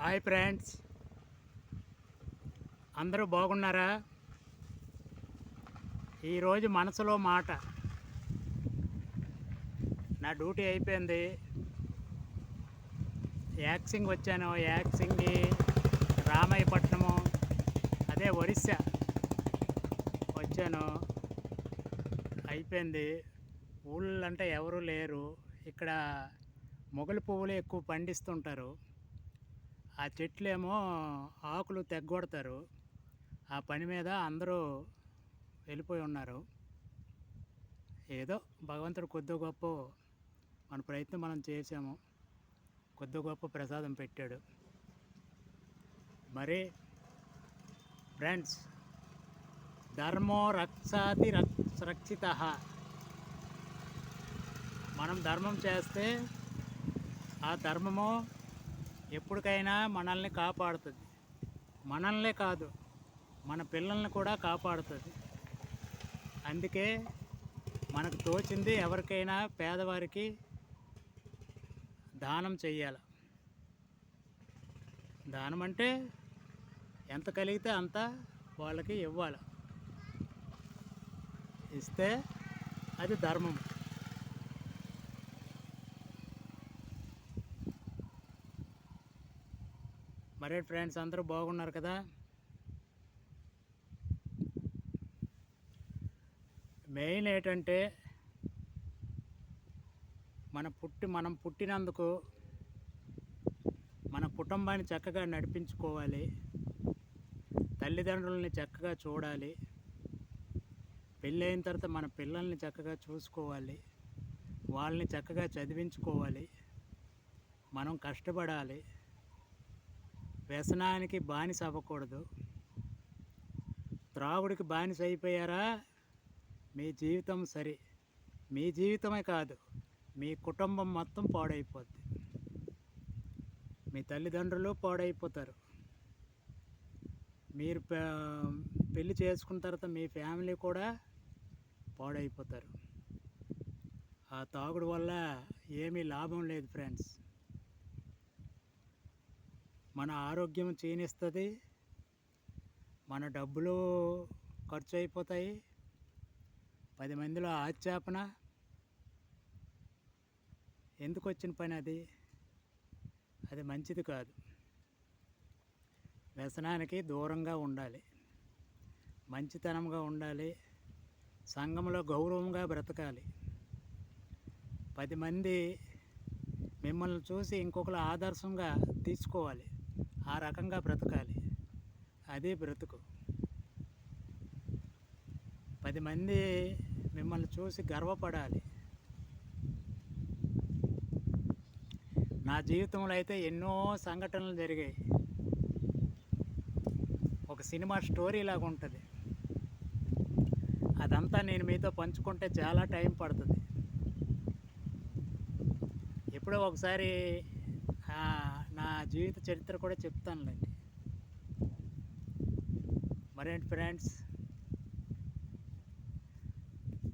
Hi friends. అందరూ బాగున్నారా? ఈరోజు మనసులో మాట. నా డ్యూటీ అయిపోయింది. యాక్సింగ్ వచ్చాను. యాక్సింగ్కి రామయ్యపట్నము అదే ఒరిస్సా వచ్చాను. అయిపోయింది. ఊళ్ళంటే ఎవరు లేరు. ఇక్కడ మొగలు పువ్వులు ఎక్కువ పండిస్తుంటారు. ఆ చెట్లేమో ఆకులు తెగ్గొడతారు. ఆ పని మీద అందరూ వెళ్ళిపోయి ఉన్నారు. ఏదో భగవంతుడు కొద్ది గొప్ప మన ప్రయత్నం మనం చేసాము కొద్ది గొప్ప ప్రసాదం పెట్టాడు. మరి ఫ్రెండ్స్ ధర్మో రక్షాతి రక్ష రక్షిత. మనం ధర్మం చేస్తే ఆ ధర్మము ఎప్పటికైనా మనల్ని కాపాడుతుంది. మనల్నే కాదు మన పిల్లల్ని కూడా కాపాడుతుంది. అందుకే మనకు తోచింది ఎవరికైనా పేదవారికి దానం చెయ్యాలి. దానం అంటే ఎంత కలిగితే అంత వాళ్ళకి ఇవ్వాలి. ఇస్తే అది ధర్మం. మరే ఫ్రెండ్స్ అందరూ బాగున్నారు కదా? మెయిన్ ఏంటంటే మన పుట్టి మనం పుట్టినందుకు మన కుటుంబాన్ని చక్కగా నడిపించుకోవాలి. తల్లిదండ్రులని చక్కగా చూడాలి. పెళ్ళైన తర్వాత మన పిల్లల్ని చక్కగా చూసుకోవాలి. వాళ్ళని చక్కగా చదివించుకోవాలి. మనం కష్టపడాలి. వ్యసనానికి బానిస అవ్వకూడదు. త్రాగుడికి బానిస అయిపోయారా? మీ జీవితం సరి. మీ జీవితమే కాదు మీ కుటుంబం మొత్తం పాడైపోద్ది. మీ తల్లిదండ్రులు పాడైపోతారు. మీరు పె- పెళ్ళి చేసుకున్న తర్వాత మీ ఫ్యామిలీ కూడా పాడైపోతారు. ఆ తాగుడు వల్ల ఏమీ లాభం లేదు ఫ్రెండ్స్. మన ఆరోగ్యం క్షీణిస్తుంది మన డబ్బులు ఖర్చు అయిపోతాయి పది మందిలో ఆచ్యాపన ఎందుకు వచ్చిన పని అది? అది మంచిది కాదు. వ్యసనానికి దూరంగా ఉండాలి మంచితనంగా ఉండాలి సంఘంలో గౌరవంగా బ్రతకాలి. పది మంది మిమ్మల్ని చూసి ఇంకొకరు ఆదర్శంగా తీసుకోవాలి. ఆ రకంగా బ్రతకాలి. అదే బ్రతుకు. పది మంది మిమ్మల్ని చూసి గర్వపడాలి. నా జీవితంలో అయితే ఎన్నో సంఘటనలు జరిగాయి. ఒక సినిమా స్టోరీ లాగా ఉంటుంది. అదంతా నేను మీతో పంచుకుంటే చాలా టైం పడుతుంది. ఎప్పుడో ఒకసారి నా నా జీవిత చరిత్ర కూడా చెప్తానులేండి. మరేంటి ఫ్రెండ్స్?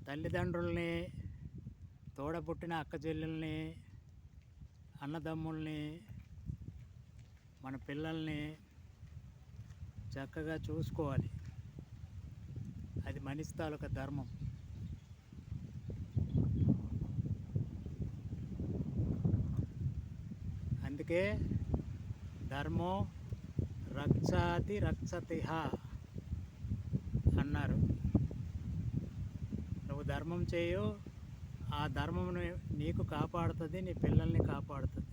తల్లిదండ్రుల్ని తోడబుట్టిన అక్క చెల్లెల్ని అన్నదమ్ముల్ని మన పిల్లల్ని చక్కగా చూసుకోవాలి. అది మనిషి తాలూకా ధర్మం. అందుకే ధర్మో రక్షాతి రక్షతిహ అన్నారు. నువ్వు ధర్మం చేయు ఆ ధర్మం నీకు కాపాడుతుంది నీ పిల్లల్ని కాపాడుతుంది.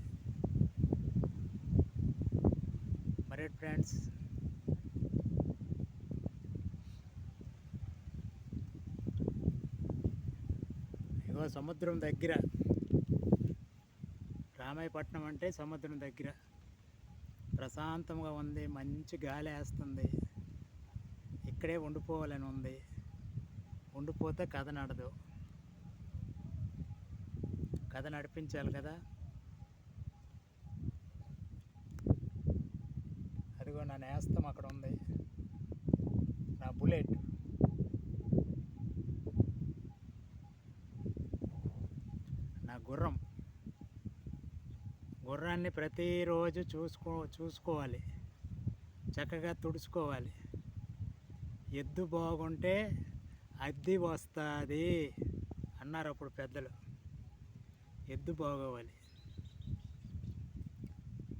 మరి ఫ్రెండ్స్ ఇగో సముద్రం దగ్గర రామాయపట్నం అంటే సముద్రం దగ్గర. ప్రశాంతంగా ఉంది మంచి గాలి వేస్తుంది. ఇక్కడే ఉండిపోవాలని ఉంది. ఉండిపోతే కథ నడదు. కథ నడిపించాలి కదా? అదిగో నా నేస్తం అక్కడ ఉంది. నా బుల్లెట్. నా గుర్రం. గుర్రాన్ని ప్రతిరోజు చూసుకో చూసుకోవాలి. చక్కగా తుడుచుకోవాలి. ఎద్దు బాగుంటే అద్దె వస్తుంది అన్నారు అప్పుడు పెద్దలు. ఎద్దు బాగోవాలి.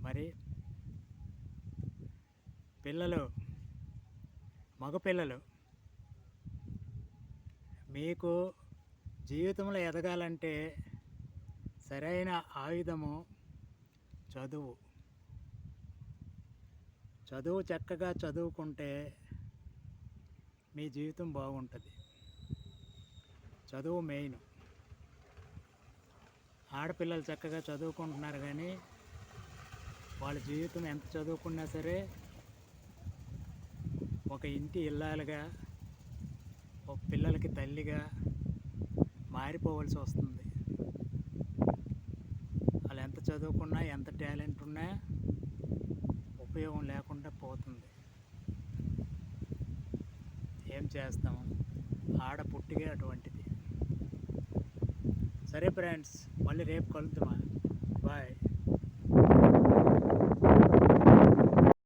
మరి పిల్లలు మగపిల్లలు మీకు జీవితంలో ఎదగాలంటే సరైన ఆయుధము చదువు. చదువు చక్కగా చదువుకుంటే మీ జీవితం బాగుంటుంది. చదువు మెయిన్. ఆడపిల్లలు చక్కగా చదువుకుంటున్నారు కానీ వాళ్ళ జీవితం ఎంత చదువుకున్నా సరే ఒక ఇంటి ఇల్లాలుగా ఒక పిల్లలకి తల్లిగా మారిపోవలసి వస్తుంది. చదువుకున్నా ఎంత టాలెంట్ ఉన్నా ఉపయోగం లేకుండా పోతుంది. ఏం చేస్తాము ఆడ పుట్టిగే అటువంటిది. సరే ఫ్రెండ్స్ మళ్ళీ రేపు కలుద్దామా? బాయ్.